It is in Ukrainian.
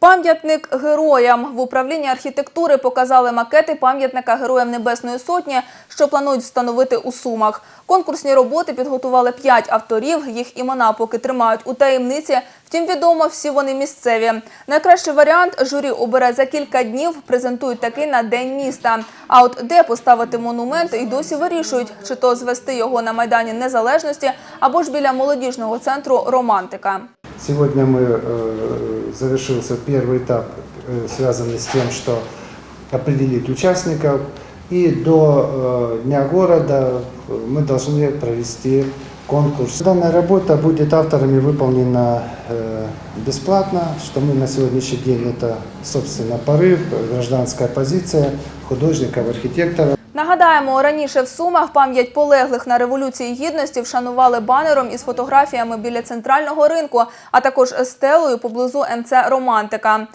Пам'ятник героям в управлінні архітектури показали макети пам'ятника Героям Небесної Сотні, що планують встановити у Сумах. Конкурсні роботи підготували п'ять авторів. Їх імена поки тримають у таємниці. Втім, відомо, всі вони місцеві. Найкращий варіант журі обере за кілька днів. Презентують такий на день міста. А от де поставити монумент, і досі вирішують, чи то звести його на майдані Незалежності або ж біля молодіжного центру Романтика. Сегодня мы э, завершился первый этап, э, связанный с тем, что определить участников. И до э, Дня города э, мы должны провести конкурс. Данная работа будет авторами выполнена бесплатно, что мы на сегодняшний день это, собственно, порыв, гражданская позиция художников, архитекторов. Нагадаємо, раніше в Сумах пам'ять полеглих на Революції Гідності вшанували банером із фотографіями біля центрального ринку, а також стелою поблизу МЦ Романтика.